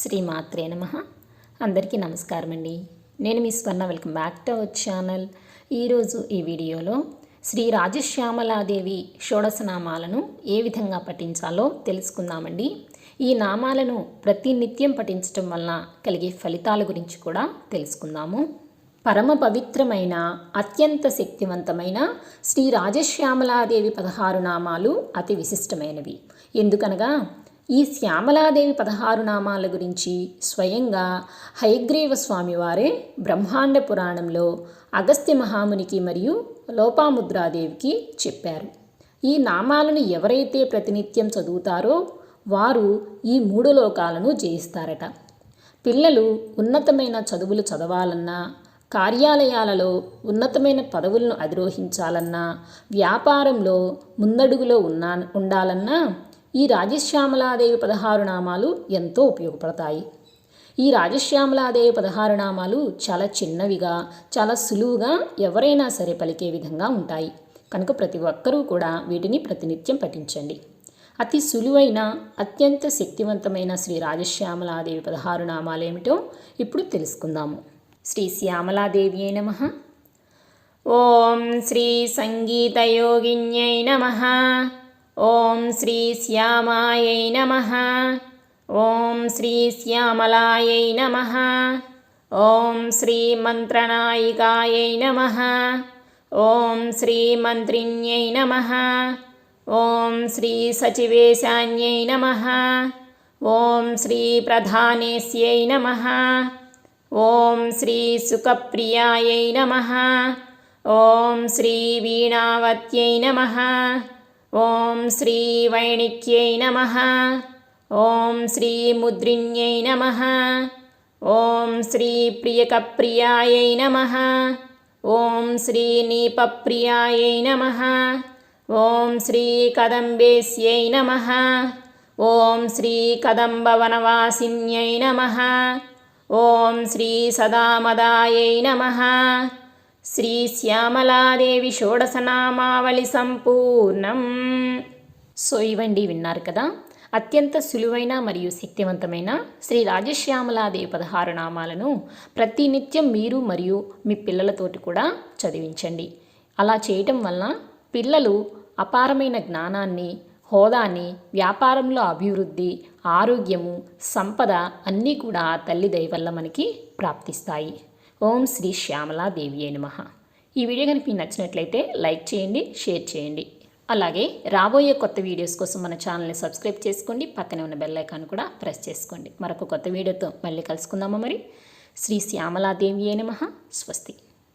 శ్రీమాత్రే నమ. అందరికీ నమస్కారం అండి. నేను మీ Swarna welcome back to our channel. ఈరోజు ఈ వీడియోలో శ్రీ రాజశ్యామలాదేవి షోడశనామాలను ఏ విధంగా పఠించాలో తెలుసుకుందామండి. ఈ నామాలను ప్రతినిత్యం పఠించటం వలన కలిగే ఫలితాల గురించి కూడా తెలుసుకుందాము. పరమ పవిత్రమైన అత్యంత శక్తివంతమైన శ్రీ రాజశ్యామలాదేవి పదహారు నామాలు అతి విశిష్టమైనవి. ఎందుకనగా ఈ శ్యామలాదేవి పదహారు నామాల గురించి స్వయంగా హయగ్రీవ స్వామివారే బ్రహ్మాండ పురాణంలో అగస్త్య మహామునికి మరియు లోపాముద్రాదేవికి చెప్పారు. ఈ నామాలను ఎవరైతే ప్రతినిత్యం చదువుతారో వారు ఈ మూడు లోకాలను జయిస్తారట. పిల్లలు ఉన్నతమైన చదువులు చదవాలన్నా కార్యాలయాలలో ఉన్నతమైన పదవులను అధిరోహించాలన్నా వ్యాపారంలో ముందడుగులో ఉన్నా ఉండాలన్నా ఈ రాజశ్యామలాదేవి పదహారు నామాలు ఎంతో ఉపయోగపడతాయి. ఈ రాజశ్యామలాదేవి పదహారు నామాలు చాలా చిన్నవిగా చాలా సులువుగా ఎవరైనా సరే పలికే విధంగా ఉంటాయి. కనుక ప్రతి ఒక్కరూ కూడా వీటిని ప్రతినిత్యం పఠించండి. అతి సులువైన అత్యంత శక్తివంతమైన శ్రీ రాజశ్యామలాదేవి పదహారు నామాలు ఏమిటో ఇప్పుడు తెలుసుకుందాము. శ్రీ శ్యామలాదేవి నమ. ఓం శ్రీ సంగీతయోగిన్యై నమ. ఓం శ్రీ శ్యామాయై నమ. ఓం శ్రీ శ్యామలాయై నమ. ఓం శ్రీ మంత్రనాయికాయై నమ. ఓం శ్రీ మంత్రిణ్యై నమ. ఓం శ్రీ సచివేశాన్యై నమ. ఓం శ్రీ ప్రధానేశ్యై నమ. ఓం శ్రీ సుఖప్రియాయై నమ. ఓం శ్రీ వీణావత్యై నమ. ఓం శ్రీ వైణిక్యై నమ. ఓం శ్రీ ముద్రిణ్యై నమ. ఓం శ్రీ ప్రియకప్రియాయై నమ. ఓం శ్రీ నీపప్రియాయై నమ. ఓం శ్రీ కదంబేస్యై నమ. ఓం శ్రీ కదంబవనవాసిన్యై నమ. ఓం శ్రీ సదామదాయై నమ. శ్రీ శ్యామలాదేవి షోడసనామావళి సంపూర్ణం. సో ఇవండి విన్నారు కదా. అత్యంత సులువైన మరియు శక్తివంతమైన శ్రీ రాజశ్యామలాదేవి పదహారు నామాలను ప్రతినిత్యం మీరు మరియు మీ పిల్లలతోటి కూడా చదివించండి. అలా చేయటం వలన పిల్లలు అపారమైన జ్ఞానాన్ని హోదాని వ్యాపారంలో అభివృద్ధి ఆరోగ్యము సంపద అన్నీ కూడా తల్లి దయ వల్ల మనకి ప్రాప్తిస్తాయి. ఓం శ్రీ శ్యామలాదేవి నమ. ఈ వీడియో కనుక మీకు నచ్చినట్లయితే లైక్ చేయండి షేర్ చేయండి. అలాగే రాబోయే కొత్త వీడియోస్ కోసం మన ఛానల్ని సబ్స్క్రైబ్ చేసుకోండి పక్కనే ఉన్న బెల్ ఐకాన్ కూడా ప్రెస్ చేసుకోండి. మరొక కొత్త వీడియోతో మళ్ళీ కలుసుకుందామా మరి? శ్రీ శ్యామలాదేవి నమ. స్వస్తి.